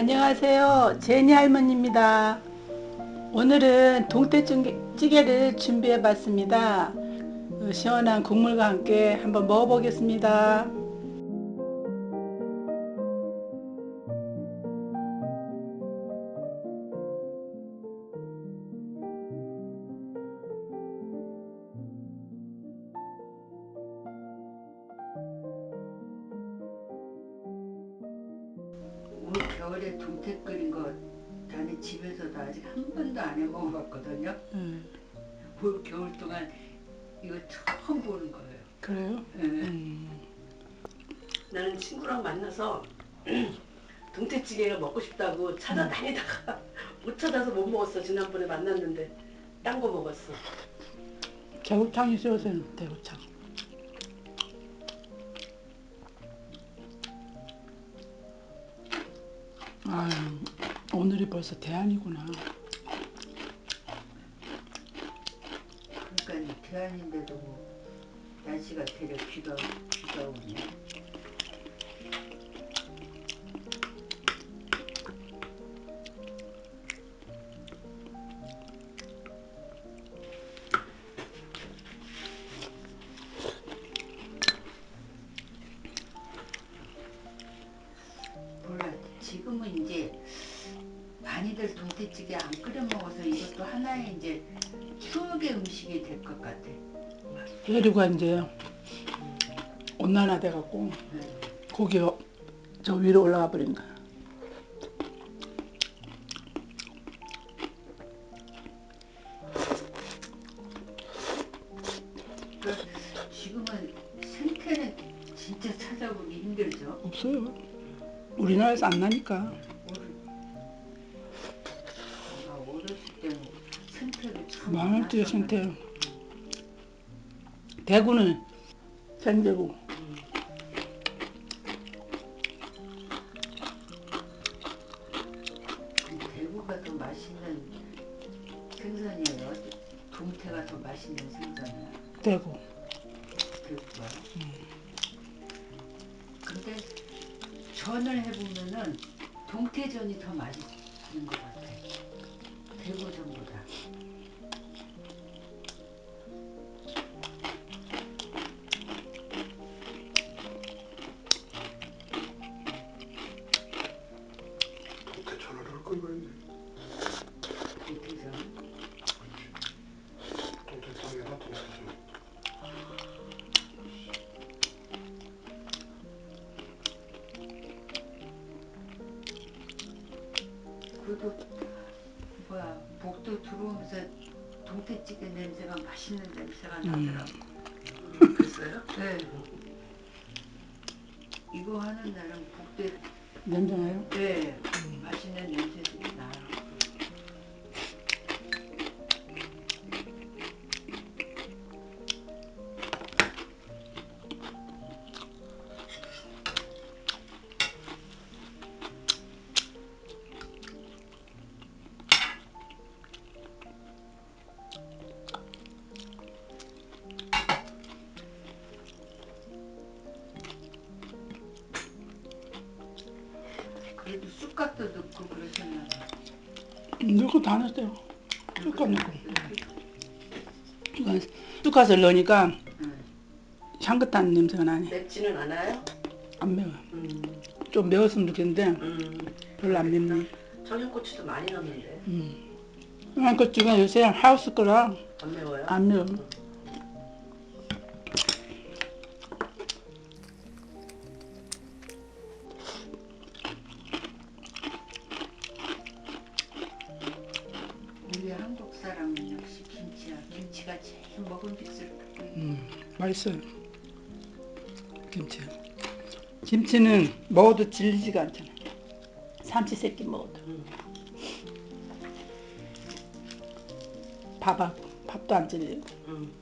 안녕하세요. 제니 할머니입니다. 오늘은 동태찌개를 준비해 봤습니다. 어, 시원한 국물과 함께 한번 먹어보겠습니다. 겨울에 동태 끓인 거 나는 집에서도 아직 한 번도 안 해 먹어봤거든요. 음, 올 겨울 동안 이거 처음 보는 거예요. 그래요? 예. 음, 나는 친구랑 만나서 동태찌개가 먹고 싶다고 찾아다니다가 못 찾아서 못 먹었어. 지난번에 만났는데 딴 거 먹었어. 대구탕이 있어요, 대구탕. 아유, 오늘이 벌써 대안이구나. 그러니까 이 대안인데도 뭐 날씨가 되려 비가 비가 오네. 안 끓여 먹어서 이것도 하나의 이제 추억의 음식이 될 것 같아. 예류가 이제 온난화 돼갖고 고기가 저 위로 올라가 버린 거야. 그 지금은 생태는 진짜 찾아보기 힘들죠. 없어요. 우리나라에서 안 나니까. 많았지 많았었는데. 생태. 대구는 생대구. 대구가 더 맛있는 생선이에요. 동태가 더 맛있는 생선이야. 대구. 대구가. 근데 전을 해보면은 동태전이 더 맛있는 것 같아. 대구전보다. 그래도 뭐야 복도 들어오면서 동태찌개 냄새가 맛있는 냄새가 나더라고. 그랬어요? 네. 이거 하는 날은 복도에 냄새 나요? 네 맛있는 냄새 그래도 쑥갓도 넣고 그러셨나 봐. 넣고 다 넣었어요. 쑥갓 넣고. 쑥갓을 넣으니까 응. 향긋한 냄새가 나네. 맵지는 않아요? 안 매워. 음, 좀 매웠으면 좋겠는데 음. 별로 안 맵네. 청양고추도 많이 넣는데 음. 그 지금 요새 하우스 거라 안 매워요? 안 매워. 우 김치가 제일 먹음직스럽고 음, 맛있어요. 김치. 김치는 먹어도 질리지가 않잖아. 삼치 새끼 먹어도. 음. 밥하고 밥도 안 질리고. 음.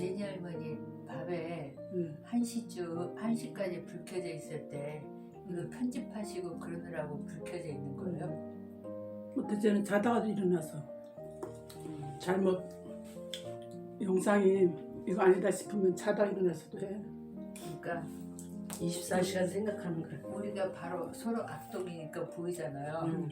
제니 할머니 밥에 음. 한시쯤 한시까지 불 켜져 있을 때 이거 편집하시고 그러느라고 불 켜져 있는 거예요. 그때는 자다가도 일어나서 잘못 영상이 이거 아니다 싶으면 자다 일어나서도 해. 그러니까 24시간 생각하는 거야 우리가 바로 서로 악동이니까 보이잖아요. 음.